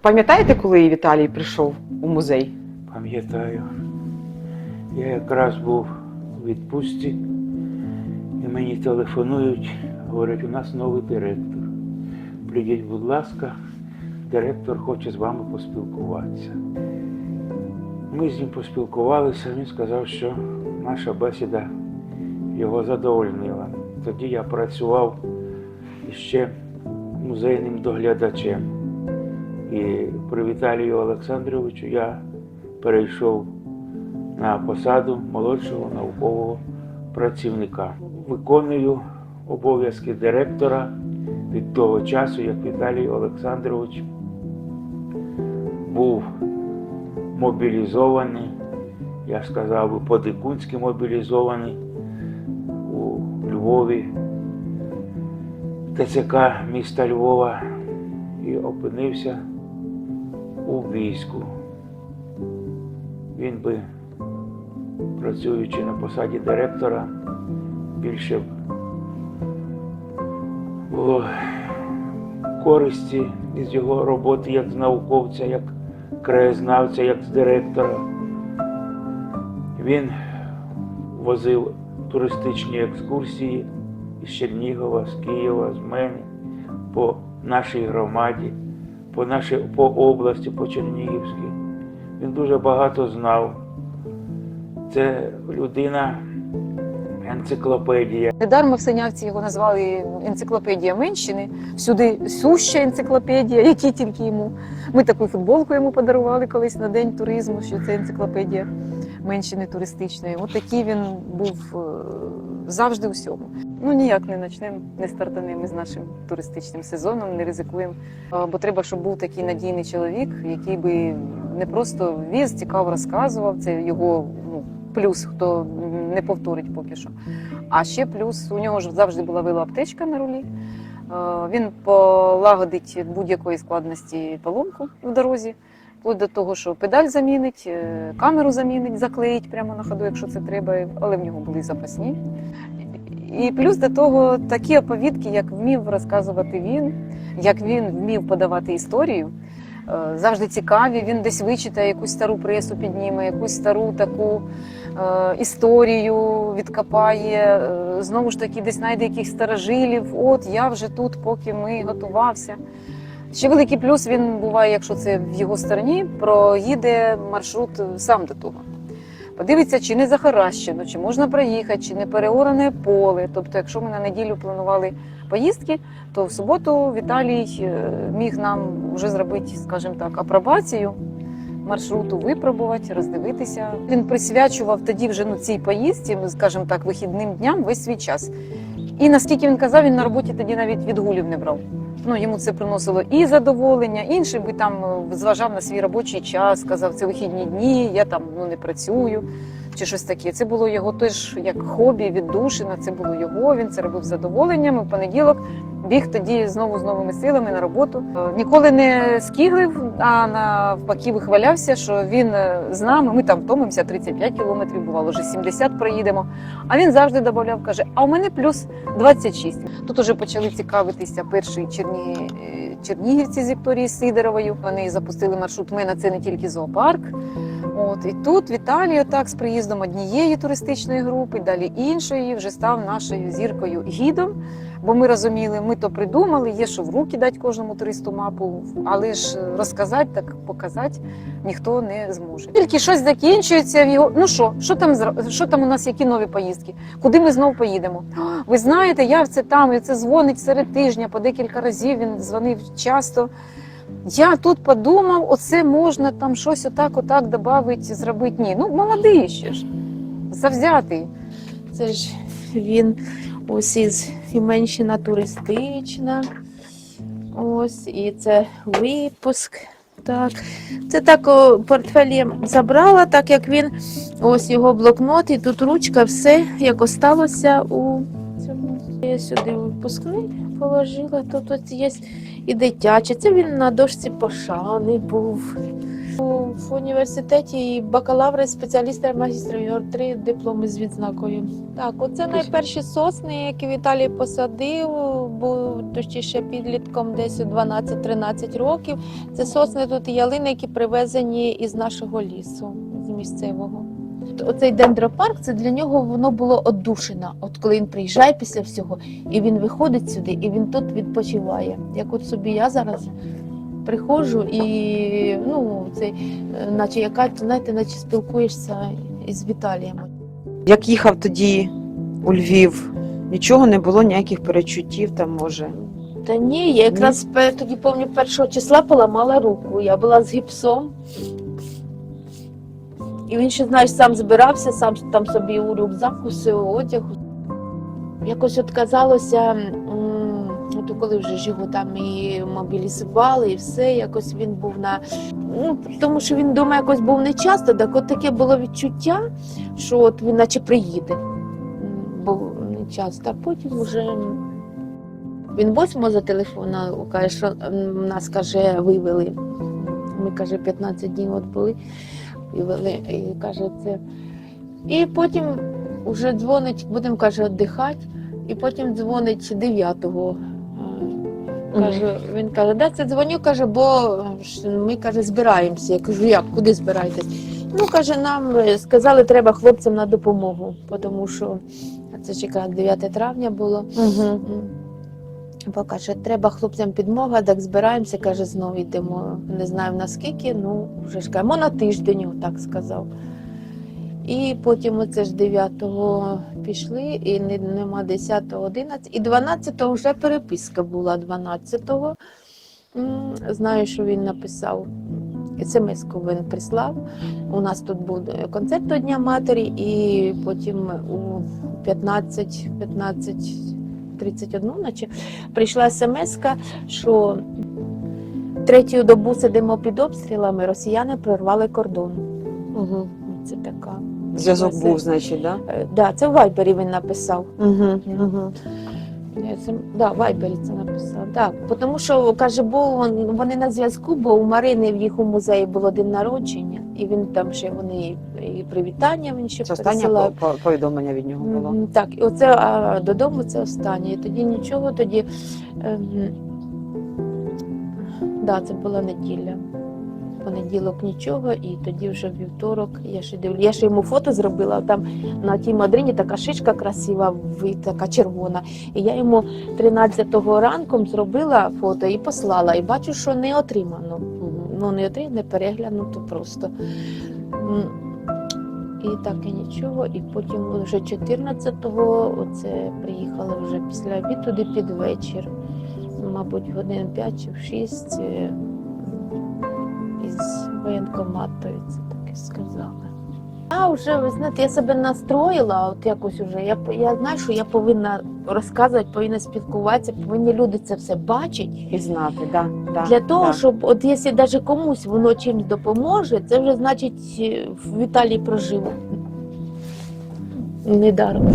Пам'ятаєте, коли Віталій прийшов у музей? Пам'ятаю, я якраз був у відпустці, і мені телефонують, говорять, у нас новий директор. Прийдіть, будь ласка, директор хоче з вами поспілкуватися. Ми з ним поспілкувалися, він сказав, що наша бесіда його задовольнила. Тоді я працював іще музейним доглядачем. І при Віталію Олександровичу я перейшов на посаду молодшого наукового працівника. Виконую обов'язки директора від того часу, як Віталій Олександрович був мобілізований, я сказав би по-дикунськи мобілізований у Львові, ТЦК міста Львова і опинився у війську. Він би, працюючи на посаді директора, більше б було користі із його роботи як з науковця, як краєзнавця, як з директора. Він возив туристичні екскурсії із Чернігова, з Києва, з мене по нашій громаді, по, нашій, по області, по Чернігівській. Він дуже багато знав. Це людина енциклопедія. Недарма в Синявці його назвали енциклопедія Менщини, всюди суща енциклопедія, які тільки йому. Ми таку футболку йому подарували колись на день туризму, що це енциклопедія Менщини туристичної. От такий він був е, завжди у всьому. Ну ніяк не почнемо, не стартанемо з нашим туристичним сезоном, не ризикуємо. Бо треба, щоб був такий надійний чоловік, який би не просто віз, цікаво розказував. Це його ну, плюс, хто не повторить поки що. А ще плюс у нього ж завжди була велоаптечка на рулі. Він полагодить будь-якої складності поломку в дорозі, вплоть до того, що педаль замінить, е, камеру замінить, заклеїть прямо на ходу, якщо це треба, але в нього були запасні. І плюс до того такі оповідки, як вмів розказувати він, як він вмів подавати історію. е, Завжди цікаві, він десь вичитає якусь стару пресу, підніме, якусь стару таку е, історію відкопає. е, Знову ж таки, десь знайде якихось старожилів. От я вже тут, поки ми готувався. Ще великий плюс він буває, якщо це в його стороні, проїде маршрут сам до того. Подивиться, чи не захаращено, чи можна проїхати, чи не переоране поле. Тобто, якщо ми на неділю планували поїздки, то в суботу Віталій е, міг нам вже зробити, скажімо так, апробацію маршруту, випробувати, роздивитися. Він присвячував тоді вже ну, цій поїздці, ну, скажімо так, вихідним дням весь свій час. І наскільки він казав, він на роботі тоді навіть відгулів не брав. Ну, йому це приносило і задоволення, інший би там е, зважав на свій робочий час, сказав, це вихідні дні, я там ну, не працюю чи щось таке. Це було його теж як хобі, віддушина, це було його, він це робив з задоволенням. І в понеділок біг тоді знову з новими силами на роботу. Е, Ніколи не скіглив, а навпаки вихвалявся, що він е, з нами. Ми там втомимося 35 кілометрів, бувало вже 70 проїдемо. А він завжди додавав, каже: а у мене плюс 26. Тут уже почали цікавитися перші черні... е, чернігівці з Вікторією Сидоровою. Вони запустили маршрут. Ми на це не тільки зоопарк. От і тут Віталій, отак з приїздом однієї туристичної групи, далі іншої, вже став нашою зіркою гідом. Бо ми розуміли, ми то придумали, є що в руки дати кожному туристу мапу, але ж розказати, так показати ніхто не зможе. Тільки щось закінчується в його. Ну що, що там що там у нас, які нові поїздки? Куди ми знову поїдемо? Ви знаєте, я це там, і це дзвонить серед тижня, по декілька разів він дзвонив часто. Я тут подумав, оце можна там щось отак, отак додати, зробити. Ні, ну молодий ще ж, завзятий. Це ж він ось із Фіменщина туристична. Ось, і це випуск. Так. Це так о, портфель забрала, так як він ось його блокнот, і тут ручка, все як осталося у цьому. Я сюди випускний положила. Тут ось є і дитяче. Це він на дошці пошани був. В університеті і бакалаври, спеціалісти, магістри, три дипломи з відзнакою. Так, оце найперші сосни, які Віталій посадив, був точніше підлітком десь у 12-13 років. Це сосни тут ялини, які привезені із нашого лісу, з місцевого. Оцей дендропарк це для нього воно було одушина. От коли він приїжджає після всього, і він виходить сюди, і він тут відпочиває. Як от собі я зараз приходжу і ну, це, е, наче яка, знаєте, наче спілкуєшся із Віталієм. Як їхав тоді у Львів, нічого не було, ніяких перечуттів там може. Та ні, я якраз пе- тоді пам'ятаю, першого числа поламала руку. Я була з гіпсом. І він ще, знаєш, сам збирався, сам там собі у рюкзак усив одяг. Якось от казалося, от коли вже його там і мобілізували, і все, якось він був на. Ну, тому що він вдома якось був не часто, так от таке було відчуття, що от він наче приїде. Був не часто, а потім вже. Він восьмо зателефонував, каже, що нас каже, вивели. Ми каже, 15 днів от були, вивели, і каже, це. І потім вже дзвонить, будемо каже, віддихати, і потім дзвонить 9-го. Каже, він каже, да, це дзвоню, каже, бо ми каже, збираємося. Я кажу, як, куди збираєтесь? Ну, каже, нам е, сказали, треба хлопцям на допомогу, тому що це ж якраз 9 травня було. Угу. Бо каже, треба хлопцям підмога, так збираємося, каже, знову йдемо. Не знаю наскільки, ну вже ж кажемо на тиждень, так сказав. І потім оце ж 9-го пішли, і нема 10-го, 11 І 12-го вже переписка була 12-го. Знаю, що він написав. СМС-ку він прислав. У нас тут був концерт до Дня Матері, і потім у 15, 15 31, наче прийшла смс-ка, що третю добу сидимо під обстрілами, росіяни прорвали кордон. Угу. Це така. Зв'язок був, значить, да? Е, Да, це в Вайбері він написав. Угу. Угу. Це, да, в Вайбері це написав. Так, тому що каже, бо вон- вони на зв'язку, бо у Марини в їх у музеї було день народження, і він там ще вони і привітання він ще Це останнє пересилав. по- по- повідомлення від нього було. Так, і оце а, додому це останнє. І тоді нічого, тоді. Ем, да, це була неділя. Понеділок нічого, і тоді вже вівторок. Я ще дивлю. Я ще йому фото зробила. Там на тій мадрині така шишка красива, така червона. І я йому 13-го ранком зробила фото і послала. І бачу, що не отримано. Ну, не отримано, не переглянуто просто. І так і нічого. І потім вже 14-го оце приїхали вже після обіду туди під вечір. Мабуть, годин 5 чи в 6 е, із воєнкоматою це таке сказали. А вже ви знаєте, я себе настроїла, от якось уже. Я, я знаю, що я повинна розказувати, повинна спілкуватися, повинні люди це все бачать. І знати, да, да, Для того, да. щоб от якщо навіть комусь воно чимось допоможе, це вже значить е, Віталій прожив. Недаром.